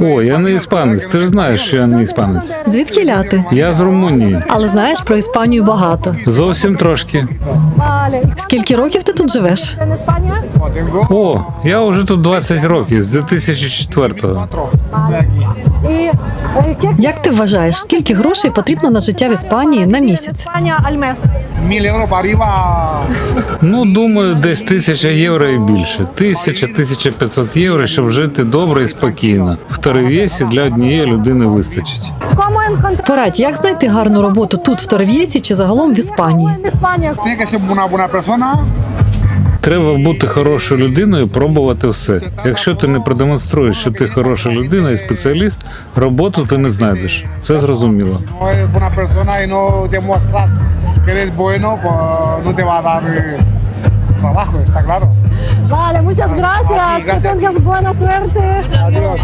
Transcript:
О, я не іспанець. Ти ж знаєш, що я не іспанець. Звідки ляти? Я з Румунії. Але знаєш про Іспанію багато. Зовсім трошки. Скільки років ти тут живеш? О, я вже тут 20 років, з 2004-го. cuatro. Як ти вважаєш, скільки грошей потрібно на життя в Іспанії на місяць? Ну, думаю, десь тисяча євро і більше. Тисяча, тисяча п'ятсот євро, щоб жити добре і спокійно. В Торев'єсі для однієї людини вистачить. Порадь, як знайти гарну роботу тут, в Торв'єсі чи загалом в Іспанії? Треба бути хорошою людиною, пробувати все. Якщо ти не продемонструєш, що ти хороша людина і спеціаліст, роботу ти не знайдеш. Це зрозуміло. Eh, trabajo, está claro. Vale, muchas gracias. gracias. Que tengas buena suerte. Adiós.